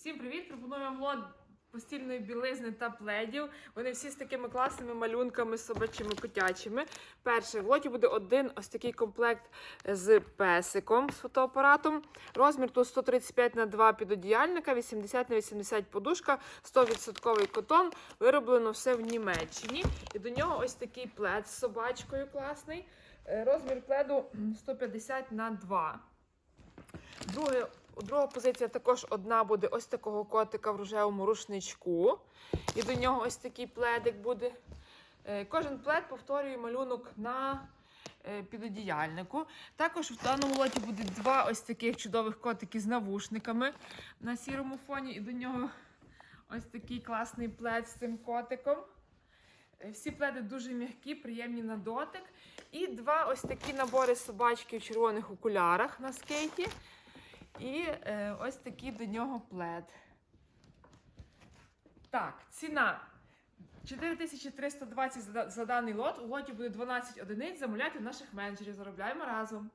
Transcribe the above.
Всім привіт! Пропонуємо лот постільної білизни та пледів. Вони всі з такими класними малюнками собачими котячими. Перше, в лоті буде один ось такий комплект з песиком з фотоапаратом. Розмір тут 135 на 2 підодіяльника, 80 на 80 подушка, 100% котон. Вироблено все в Німеччині. І до нього ось такий плед з собачкою класний. Е, Розмір пледу 150 на 2. Друге, друга позиція також одна буде ось такого котика в рожевому рушничку. І до нього ось такий пледик буде. Е, Кожен плед повторює малюнок на е, підодіяльнику. Також в даному лоті буде два ось таких чудових котики з навушниками на сірому фоні. І до нього ось такий класний плед з цим котиком. Е, Всі пледи дуже м'які, приємні на дотик. І два ось такі набори собачки в червоних окулярах на скейті. І е, ось такий до нього плед. Так, ціна 4320 за, за даний лот. У лоті буде 12 одиниць. Замовляйте в наших менеджерів. Заробляємо разом.